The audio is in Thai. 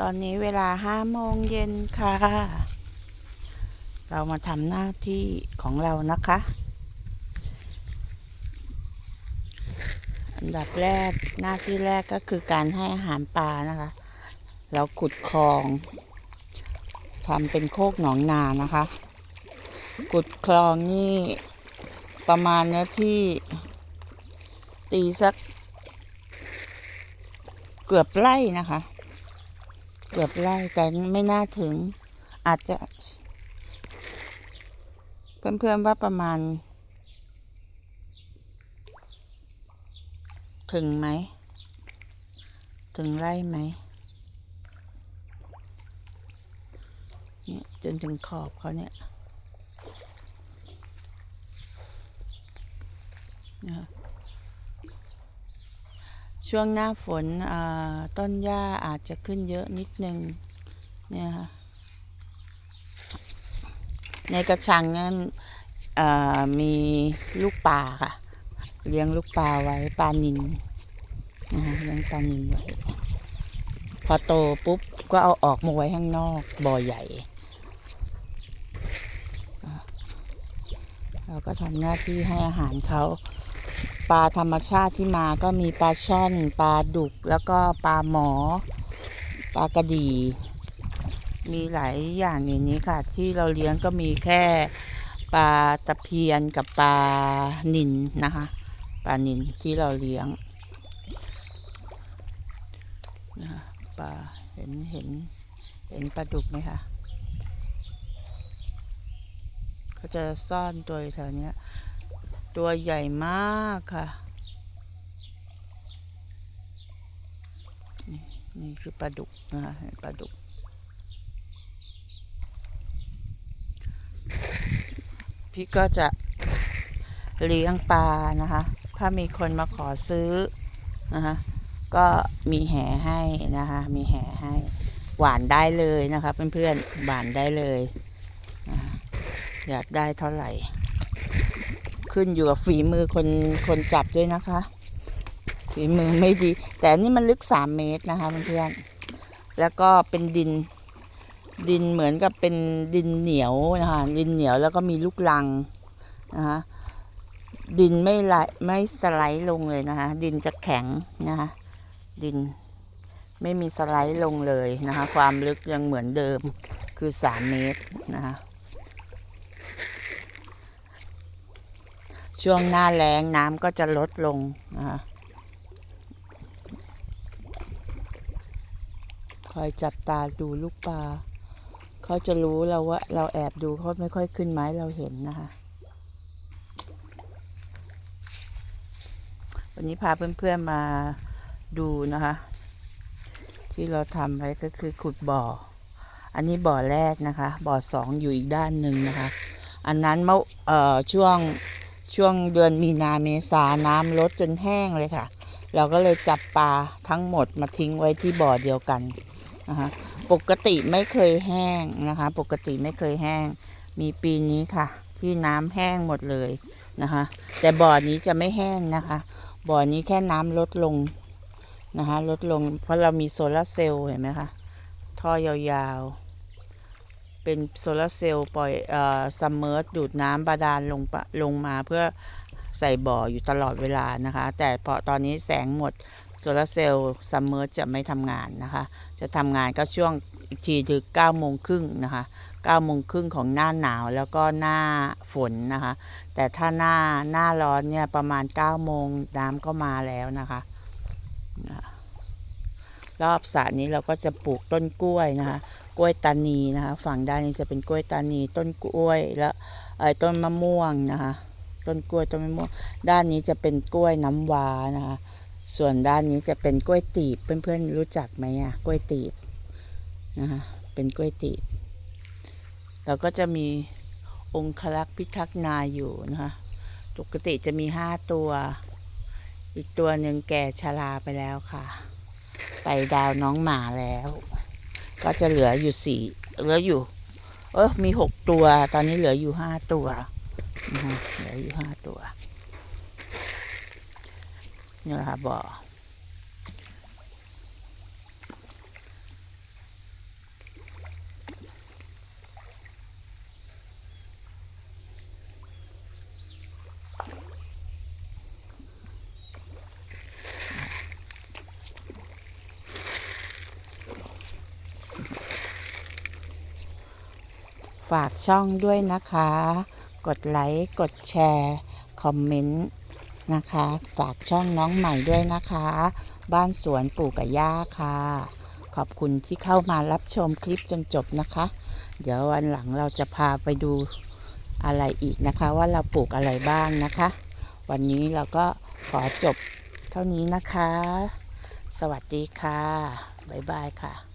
ตอนนี้เวลาห้าโมงเย็นค่ะ เรามาทำหน้าที่ของเรานะคะ อันดับแรกหน้าที่แรกก็คือการให้อาหารปลานะคะ เราขุดคลองทำเป็นโคกหนองนานะคะ ขุดคลองนี่ประมาณเนื้อที่ตีสักเกือบไร่นะคะ เกือบไร่แต่ไม่น่าถึง อาจจะ เพื่อนๆว่าประมาณ ถึงไหม ถึงไร่ไหมเนี่ยจนถึงขอบเขาเนี่ยนะคะ ช่วงหน้าฝนต้นหญ้าอาจจะขึ้นเยอะนิดนึงเนี่ยค่ะในกระชังนั้นมีลูกปลาค่ะ เลี้ยงลูกปลาไว้ปลานินเลี้ยงปลานินไว้พอโตปุ๊บก็เอาออกมาไว้ข้างนอกบ่อใหญ่เราก็ทำหน้าที่ให้อาหารเขา ปลาธรรมชาติที่มาก็มีปลาช่อน ปลาดุก แล้วก็ปลาหมอ ปลากระดีมีหลายอย่างในนี้ค่ะ ที่เราเลี้ยงก็มีแค่ปลาตะเพียนกับปลานินนะคะปลานินที่เราเลี้ยงนะปลาเห็นเห็นเห็นปลาดุกไหมคะเขาจะซ่อนตัวอยู่แถวนี้ ตัวใหญ่มากค่ะ นี่คือปลาดุกนะคะปลาดุก พี่ก็จะเลี้ยงปลานะคะ ถ้ามีคนมาขอซื้อนะคะก็มีแห่ให้นะคะ มีแห่ให้ หวานได้เลยนะคะเพื่อนๆ หวานได้เลย อยากได้เท่าไหร่ ขึ้นอยู่กับฝีมือคนคนจับด้วยนะคะ ฝีมือไม่ดี แต่นี่มันลึกสามเมตรนะคะเพื่อนๆแล้วก็เป็นดินดินเหมือนกับเป็นดินเหนียวนะคะดินเหนียวแล้วก็มีลูกลังนะคะดินไม่ไหลไม่สไลด์ลงเลยนะคะ ดินจะแข็งนะคะดินไม่มีสไลด์ลงเลยนะคะ ความลึกยังเหมือนเดิมคือสามเมตรนะคะ ช่วงหน้าแล้งน้ำก็จะลดลงนะคะคอยจับตาดูลูกปลาเขาจะรู้เราว่าเราแอบดูเขาไม่ค่อยขึ้นไม้เราเห็นนะคะ วันนี้พาเพื่อนๆมาดูนะคะ ที่เราทำไว้ก็คือขุดบ่อ อันนี้บ่อแรกนะคะ บ่อสองอยู่อีกด้านหนึ่งนะคะ อันนั้นเมื่อเอ่อช่วง ช่วงเดือนมีนาเมษาน้ำลดจนแห้งเลยค่ะ เราก็เลยจับปลาทั้งหมดมาทิ้งไว้ที่บ่อเดียวกันนะคะปกติไม่เคยแห้งนะคะ ปกติไม่เคยแห้ง มีปีนี้ค่ะ ที่น้ำแห้งหมดเลยนะคะ แต่บ่อนี้จะไม่แห้งนะคะ บ่อนี้แค่น้ำลดลงนะคะลดลงเพราะเรามีโซลาร์เซลล์เห็นไหมคะท่อยาวๆ เป็นโซลาร์เซลล์ปล่อยเอ่อซัมเมอร์ดูดน้ำบาดาลลงปะลงมาเพื่อใส่บ่ออยู่ตลอดเวลานะคะ แต่พอตอนนี้แสงหมดโซลาร์เซลล์ซัมเมอร์จะไม่ทำงานนะคะ จะทำงานก็ช่วงอีกทีคือ9โมงครึ่งนะคะ9โมงครึ่งของหน้าหนาวแล้วก็หน้าฝนนะคะ แต่ถ้าหน้าหน้าร้อนเนี่ยประมาณ9โมงน้ำก็มาแล้วนะคะนะคะรอบสระนี้เราก็จะปลูกต้นกล้วยนะคะ กล้วยตานีนะคะ ฝั่งด้านนี้จะเป็นกล้วยตานี ต้นกล้วยแล้วไอ้ต้นมะม่วงนะคะ ต้นกล้วยต้นมะม่วง ด้านนี้จะเป็นกล้วยน้ำว้านะคะ ส่วนด้านนี้จะเป็นกล้วยตีบ เพื่อนๆรู้จักไหมอะ กล้วยตีบนะคะ เป็นกล้วยตีบเราก็จะมีองคลักษ์พิทักษ์นาอยู่นะคะ ปกติจะมีห้าตัว อีกตัวหนึ่งแก่ชราไปแล้วค่ะ ไปดาวน้องหมาแล้ว ก็จะเหลืออยู่สี่เหลืออยู่ เออมีหกตัว ตอนนี้เหลืออยู่ห้าตัวนะคะเหลืออยู่ห้าตัวนี่แหละค่ะบ่อ ฝากช่องด้วยนะคะ กดไลค์ กดแชร์ คอมเมนต์นะคะ ฝากช่องน้องใหม่ด้วยนะคะ บ้านสวนปู่กับย่าค่ะ ขอบคุณที่เข้ามารับชมคลิปจนจบนะคะ เดี๋ยววันหลังเราจะพาไปดูอะไรอีกนะคะ ว่าเราปลูกอะไรบ้างนะคะ วันนี้เราก็ขอจบเท่านี้นะคะ สวัสดีค่ะ บ๊ายบายค่ะ